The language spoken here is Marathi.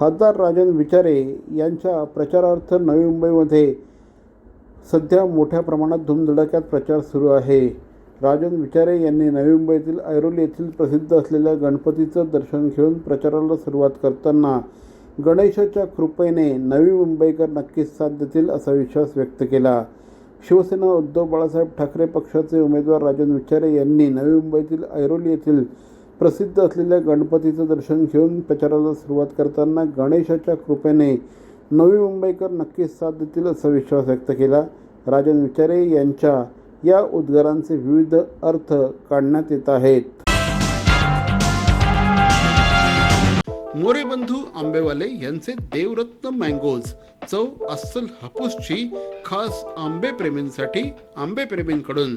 खासदार राजन विचारे यांच्या प्रचारार्थ नवी मुंबईमध्ये सध्या मोठ्या प्रमाणात धुमधडाक्यात प्रचार सुरू आहे. राजन विचारे यांनी नवी मुंबईतील ऐरोली येथील प्रसिद्ध असलेल्या गणपतीचं दर्शन घेऊन प्रचाराला सुरुवात करताना गणेशाच्या कृपेने नवी मुंबईकर नक्कीच साथ देतील असा विश्वास व्यक्त केला. शिवसेना उद्धव बाळासाहेब ठाकरे पक्षाचे उमेदवार राजन विचारे यांनी नवी मुंबईतील ऐरोली येथील प्रसिद्ध असलेल्या गणपतीचं दर्शन घेऊन प्रचाराला सुरुवात करताना गणेशाच्या कृपेने नवी मुंबईकर नक्कीच साथ देतील असा विश्वास व्यक्त केला. राजन विचारे यांच्या या उद्गारांचे विविध अर्थ काढण्यात येत आहेत. मोरे बंधू आंबेवाले यांचे देवरत्न मँगोज चव अस्सल हापूसची खास आंबे प्रेमींसाठी आंबे प्रेमींकडून